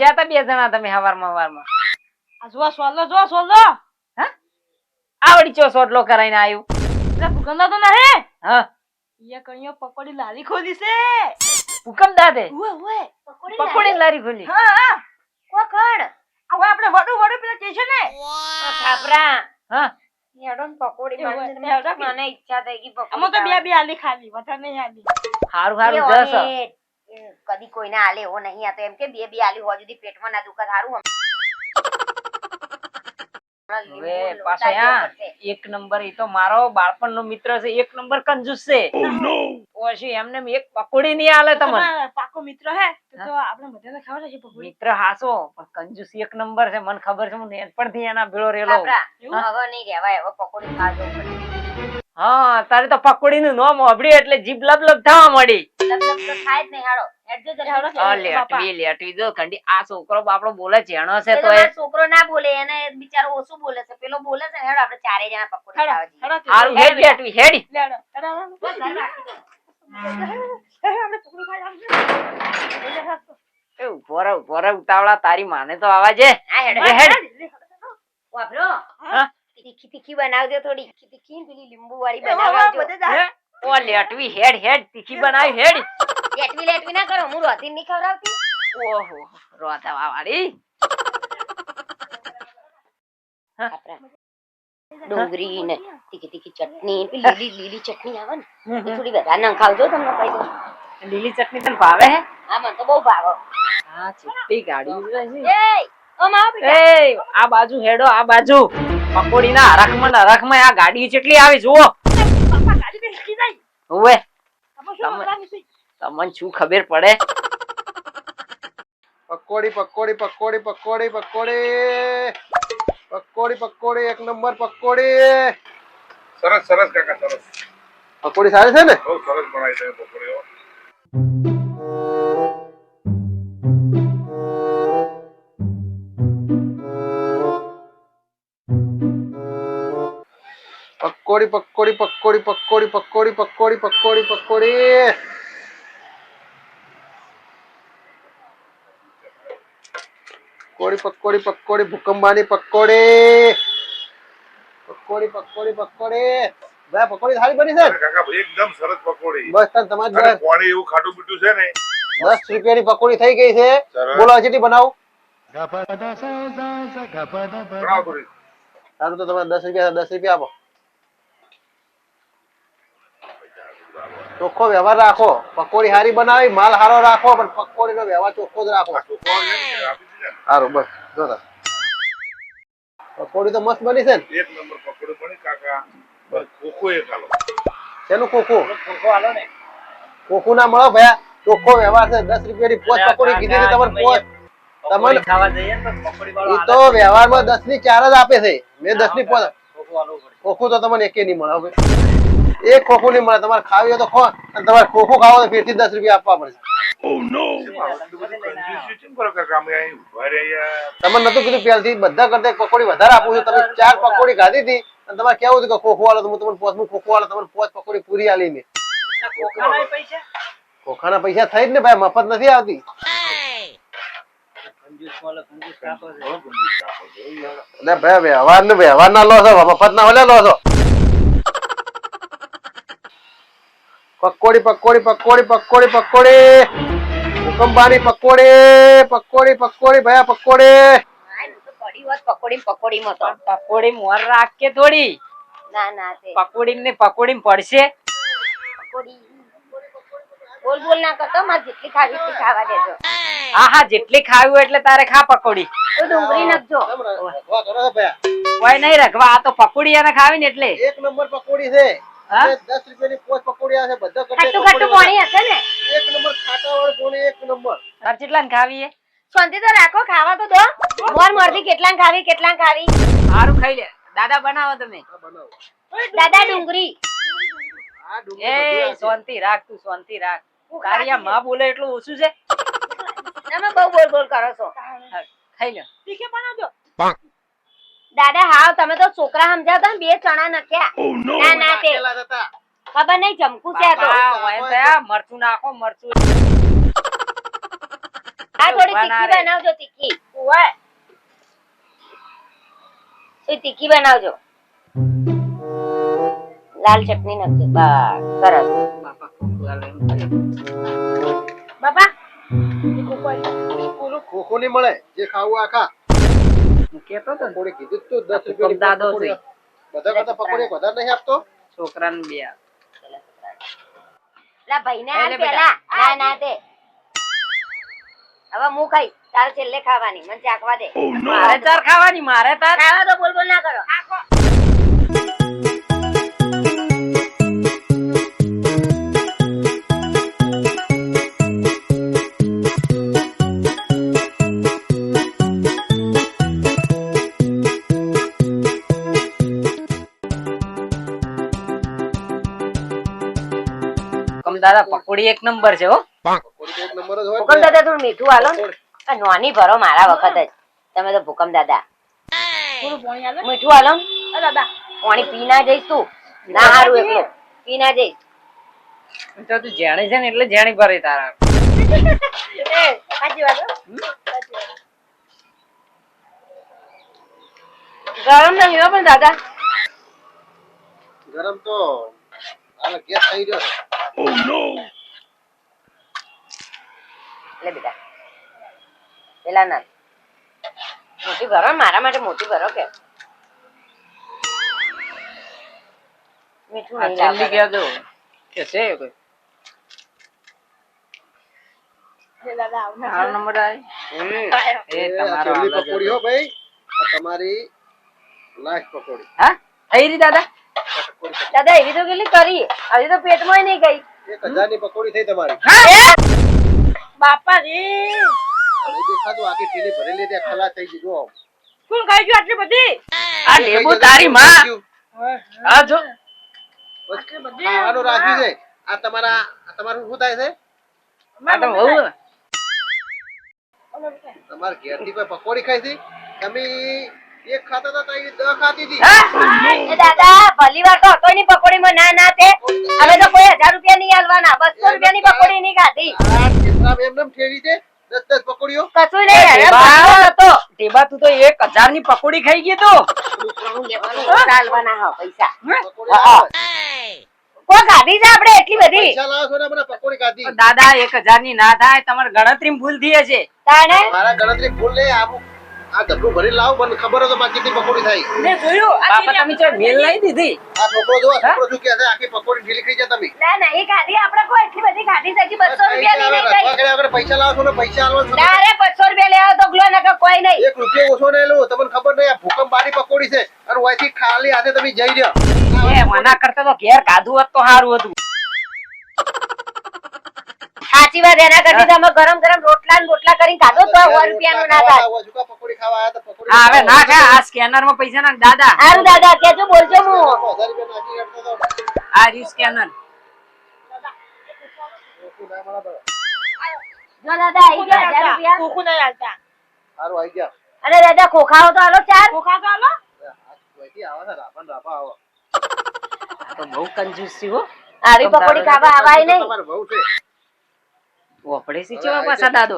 જ્યાં બે જણા તમે હવારમાં હવારમાં. આ જો સોલો જો સોલો આવડી ચો સોટલો કરાઈને આવ્યું એટલે ભૂખંડા તો નહીં હા? યે કણિયો પકોડી લારી ખોલી છે. હુકમ દાદે? ઉવે ઉવે. પકોડી લારી. ખોલી. હા હા. કોકણ આવો આપણે વડું વડું પેલા છે ને. થાપરા હા. યાડોન પકોડી મને ઈચ્છા થઈ ગઈ પકોડી આમાં તો બે બે આલી ખાલી વધારે નહીં આલી. હારું હારું જસ કદી કોઈને આલે એવો નહીં. આ તો એમ કે બે બે આલી હોય સુધી પેટમાં ના દુખત સારું હમ- હવે લોટ આ એક નંબર એ તો મારો બાળપણનો મિત્ર છે. એક નંબર કંજૂસ છે. પછી એમને એક પકોડી નહીં આલે તમને. પાકો મિત્ર હે? તો તો આપણે બધાને ખબર છે પકોડી. મિત્ર હાસો પણ કંજૂસ એક નંબર છે. મને ખબર છે હું નેનપણથી એના ભેળો રેલો હવે નહીં રહેવાય. હવે પકોડી ખાજો હા તારે તો પકોડી નું નામ હોભળ્યું એટલે જીભ લબ લબ થવા મળી છોકરો આપડો બોલે છે તો છોકરો ના બોલે એને બિચારો ઓછું બોલે છે પેલો બોલે છે હેડો આપડે ચારે જણા પકોડી ખાવા હેડ હેડી ઊભો ઊભો ઉતાવળા તારી માને તો આવા છે તીખી તીખી બનાવજો થોડી. તીખી તીખી પેલી લીંબુ વાળી બનાવજો? ઓ લેટવી હેડ હેડ તીખી બનાવી હેડ. લેટવી લેટવી ના કરો હું રોતી નહીં ખવડાવતી. ઓહો રોતા વાળી ડુંગળી ને તીખી તીખી ચટણી લીલી લીલી ચટણી આવે ને થોડી વધારે ના ખાવજો તમને કહી લીલી ચટણી તને ભાવે? હે હા મને તો બહુ ભાવે. હા ચીટી ગાડી એ ઓ આવો એ આ બાજુ હેડો આ બાજુ. પકોડી ના હરખમાં ને હરખમાં આ ગાડી કેટલી આવે જુઓ. ઓવે? તમને શું ખબર પડે? પકોડી પકોડી પકોડી પકોડી પકોડી. પકોડી પકોડી એક નંબર પકોડી. સરસ સરસ કાકા સરસ. પકોડી સારી છે ને? બહુ સરસ બનાવી છે પકોડીઓ. પકોડી પકોડી પકોડી પકોડી પકોડી પકોડી પકોડી પકોડી. પકોડી પકોડી પકોડી ભૂકંબાની પકોડી. પકોડી પકોડી પકોડી. બે પકોડી સારી બની છે કાકા એકદમ સરસ પકોડી. બસ તન તમારી અને પાણી એવું ખાટું મીઠું છે ને? દસ રૂપિયાની પકોડી થઈ ગઈ છે. બોલો હજી બનાવું. બનાવો થોડી સારું તો તમારે દસ રૂપિયા દસ રૂપિયા આપો. ચોખ્ખો વ્યવહાર રાખો પકોડી હારી બનાવી માલ હારો રાખો પણ પકોડી નો વ્યવહાર ચોખ્ખો જ રાખો. ને, સારું બસ જો પકોડી તો મસ્ત બની છે ને. ને. એક નંબર પકોડી બની કાકા. કોકો એક આલો તેનું ને. કોકો ના મળો ભયા ચોખ્ખો વ્યવહાર છે. દસ રૂપિયાની પોચ પકોડી કીધી તમારે પોચ. તમને ખાવા જઈએ તો એ તો વ્યવહારમાં દસની ચાર જ આપે છે. મેં દસની પોચ ખોખું તો તમને એકે નહીં મળે હવે એક ખોખું નહીં મળે. તમારે ખાવી હોય તો ખો. અને તમારે ખોખું ખાવો તો ફેરથી દસ રૂપિયા આપવા પડશે તમે રહ્યા તમને નતું કીધું પહેલથી બધા કરતા એક પકોડી વધારે આપું છું. તમે ચાર પકોડી ખાધી હતી. અને તમારે કેવું હતું કે ખોખું વાળો? તો હું તમને પોચમું ખોખું વાળો તમને પોચ પકોડી પૂરી આલી મેં. ખોખાના પૈસા? થઈ જ ને ભાઈ મફત નથી આવતી. વ્યવહાર ને વ્યવહાર ના લો છો મફત ના ઓલે લો છો. પકોડી પકોડી પકોડી પકોડી પકોડી. ભૂકંપાની પકોડી પકોડી પકોડી ભયા પકોડી. હા, હું તો પડી હોત પકોડી પકોડી માં તો પકોડી મોર રાખ કે થોડી. ના ના પકોડી ને પકોડી પડશે. પકોડી. બોલ બોલ ના કરતો મારે જેટલી ખાવી એટલી ખાવા દેજો. હા હા જેટલી ખાવી એટલે તારે ખા પકોડી. તો ડુંગળી નાખજો નહીં રખવા આ તો પકોડી એને ખાવી ને એટલે. એક નંબર પકોડી છે. દસ રૂપિયાની પોચ પકોડી આવે બધા ખાટું ખાટું પાણી હશે ને? એક નંબર ખાટા વાળું પોણી એક નંબર. તાર કેટલા ને શાંતિ તો રાખો ખાવા તો દો. મોર મરદી કેટલા ખાવી કેટલા ખાવી. સારું ખાઈ લે. દાદા બનાવો તમે. દાદા ડુંગળી. એ. શાંતિ રાખ તું શાંતિ રાખ. આ માં બોલે એટલું ઓછું છે? તમે બહુ બોલ બોલ કરો છો. ખાઈ લો. તીખી બનાવજો. દાદા હાવ તમે તો છોકરા સમજાવતા બે ચણા નખ્યા. ના ના તે. ખબર નહીં ચમકુ છે તો. આ મરચું નાખો મરચું ખાવાના તીખી બનાવજો તીખી. ઓય. એ તીખી બનાવજો. લાલ ચટણી નથી બસ સરસ. બાપા કોકો. નહીં મળે. જે ખાવું આ ખા. હું કેતો તો ને, પકોડી કીધું જ તું દસ દાદો છે. બધા કરતા પકોડી વધારે નહીં આપતો? છોકરાને બે લા ભાઈને એટલે પેલા. ના ના તે હવે હું ખાઈ. તારે છેલ્લે ખાવાની. મને ચાખવા દે. મારે ચાર ખાવાની મારે તાર. ખાવા તો બોલ બોલ ના કરો. દાદા પકોડી એક નંબર છે હો. પકોડી એક નંબર જ હોય ભૂકંપ દાદા થોડું મીઠું હાલો ને. નોની ભરો મારા વખત જ. તમે તો ભૂકમ દાદા. થોડું પાણી આલે. મીઠું હાલો દાદા. પાણી પી ના જઈશ તું. ના હારું એકલું પી ના જઈશ. તો તું જેણી છે ને એટલે જેણી ભરે તારા. એ સાચી વાત હો. સાચી વાત. ગરમ નહીં હો પણ દાદા. ગરમ તો આને ગેસ થઈ રહ્યો છે. લે બેટા. પેલા ના મોટી ભરો મારા માટે મોટી ભરો કે. મીઠું નહીં છેલ્લી લાવતા કહેજો કે છે કોઈ? તમારો લાસ્ટ પકોડી. હા? થઈ રહી દાદા? દાદા એવી તો કેટલી કરી. હજી તો પેટમાં નહીં ગઈ. એક હજારની પકોડી થઈ તમારી. બાપા રે હવે આખી ઠેલી ભરેલી ત્યાં ખલાસ થઈ ગઈ જો કોણ ખાઈ ગયું આટલી બધી? આ લેબુ તારી માં. આ જો. બસ રાખ્યું છે. આ તમારા આ તમારું શું થાય છે? આ તો બહુ તમારા ઘેરથી કોઈ પકોડી ખાઈ હતી તમે એક ખાતા હતા તો એ ખાતી હતી. એ દાદા ભલી વાર તો હતો ની પકોડીમાં ના ના તે હવે તો કોઈ હજાર રૂપિયા નહીં આલવાના બસો રૂપિયા ની પકોડી નહીં ખાધી. આ ખેતરામાં એમને એમ છે? દસ દસ પકોડીઓ? કશું નહીં હેરાન ટેબા ટેબા તું તો એક ની પકોડી ખાઈ ગઈ તો. કરવાનું હા? પૈસા. હા. કોઈ ખાધી છે આપણે એટલી બધી? પૈસા લાવો છો ને મને પકોડી ખાધી. દાદા એક હજારની ના થાય તમારે ગણતરી ભૂલ થઈ તાણે? મારા ગણતરી ભૂલ નહીં આવું આ ડબ્બું ભરી લાવો મને ખબર હતો બાકી થી પકોડી થાય. મેં જોયું બાપા તમે ચો મેલ લઈ દીધી? આ છોકરો જો છોકરો શું કહે છે? આખી પકોડી ઢીલી કરી જાય તમે. ના ના એ ગાડી આપણે કોઈ એટલી બધી ગાડી છે હજી બસો રૂપિયા લઈને જાય ગઈ. પૈસા લાવો છો ને પૈસા આલવા છો. ના. રે બસો રૂપિયા લેવા તો ગ્લો નકર કોઈ નહીં. એક રૂપિયો ઓછો ને લો તમને ખબર નહીં આ ભૂકંપ બારી પકોડી છે. અને ઓયથી ખાલી હાથે તમે જઈ રહ્યો. એ મના કરતા તો ઘેર કાધું હોત તો સારું હતું. સાચી વાત એના કરતી તમે ગરમ ગરમ રોટલા ને રોટલા કરીને ખાધો તો સો રૂપિયા નું ના થાય જુકા પકોડી ખાવા આયા તો પકોડી હા હવે ના ખા આ સ્કેનરમાં પૈસા નાખ દાદા. હારું દાદા કેજો બોલજો હું. રૂપિયા નાખી. આ રી સ્કેનર. જો દાદા આવી ગયા રૂપિયા. કોકું દાદા ખોખાઓ તો હાલો ચાર. કોકા તો હાલો આ આવા ને રાફા આવા. આ તો બહુ કંજૂસ હો. આવી પકોડી ખાવા આવાય નહીં. તમારે બહુ છે. ઓપડે સી ચેવા પાછા દાદો?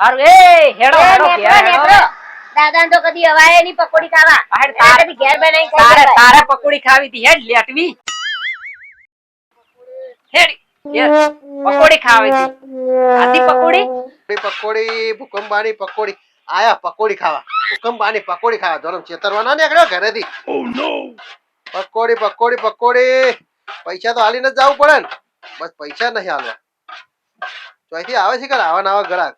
હારું એ હેડો હેડો હેડો. દાદા તો કદી અવાયની પકોડી ખાવા. હાડ તારે તારે ઘેર બનાવી તારે તારે પકોડી ખાવી હતી હેડ લેટવી. હેડ પકોડી ખાવી હતી. આધી પકોડી? પકોડી ભૂકંબાની પકોડી. આયા પકોડી ખાવા. ભૂકંબાની પકોડી ખાવા. ધોરમ ચેતરવા ના નીકળ્યો ઘરેથી. પકોડી પકોડી પકોડી. પૈસા તો હાલીને જ જવું પડે ને. બસ પૈસા નહીં હાલવા ચોથી આવે છે કે આવા નવા ગ્રાહક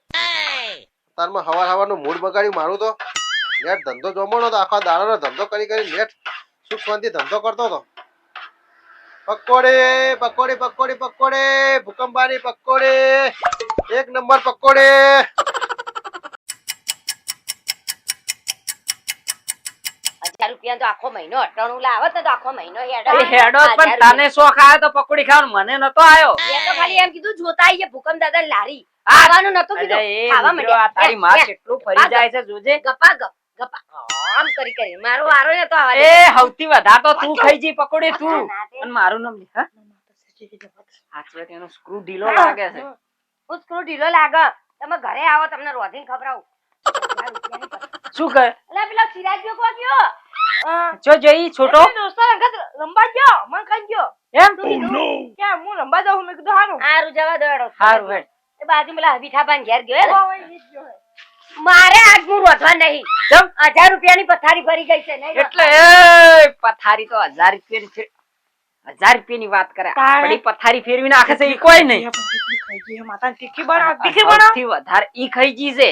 તારમાં હવાર હવારનું મૂડ બગાડ્યું મારું તો. નેટ ધંધો જમવાનો તો આખા દાડાનો ધંધો કરી કરી નેટ સુખ શાંતિ ધંધો કરતો હતો. પકોડી પકોડી, પકોડે પકોડે ભૂકંબાની પકોડે. એક નંબર પકોડી. હજાર રૂપિયા તો આખો મહિનો અટાણું લાવત ને તો આખો મહિનો હેડો. એ હેડો જ પણ તને શોખ આવ્યો તો પકોડી ખાવાનું. મને નતો આવ્યો. એ તો ખાલી એમ કીધું જોતા આઈએ ભૂકંપ દાદા લારી. ખાવાનું નતું કીધું. ખાવા મિત્રો, તારી માં કેટલું ફરી જાય છે જોજે. ગપા ગપ ગપા. આમ કરી કરી. મારો વારો ને તો આવા એ સૌથી વધારે તો તું ખાઈ જી પકોડી તું. અને મારું નામ હા. હાચવે એનો સ્ક્રૂ ઢીલો લાગે છે. હું સ્ક્રૂ ઢીલો લાગે. તમે ઘરે આવો તમને રોધીને હજાર શું કહે? એટલે પેલો ચિરાગીઓ કો ગયો હા. જો જઈ છોટો. દોસ્તો અંગત રંબા ગયો મન કઈ ગયો. એમ? કે હું રંબા જાઉં? મેં કીધું હારું. હારું જવા દો હેડો. હારું હેડ. એ બાજુ પેલા હબીઠાબાન ઘેર ગયો. મારે આજ હું રોધવા નહીં. જમ. હજાર રૂપિયાની પથારી ભરી ગઈ છે નહીં એટલે એ પથારી તો હજાર રૂપિયાની છે. હજાર રૂપિયાની વાત કરે. આપણી પથારી ફેરવી નાખે છે ઈ કોઈ નહીં. ગઈ માતાને તીખી બનાવ તીખી બનાવ વધારે ઈ ખાઈ જી છે.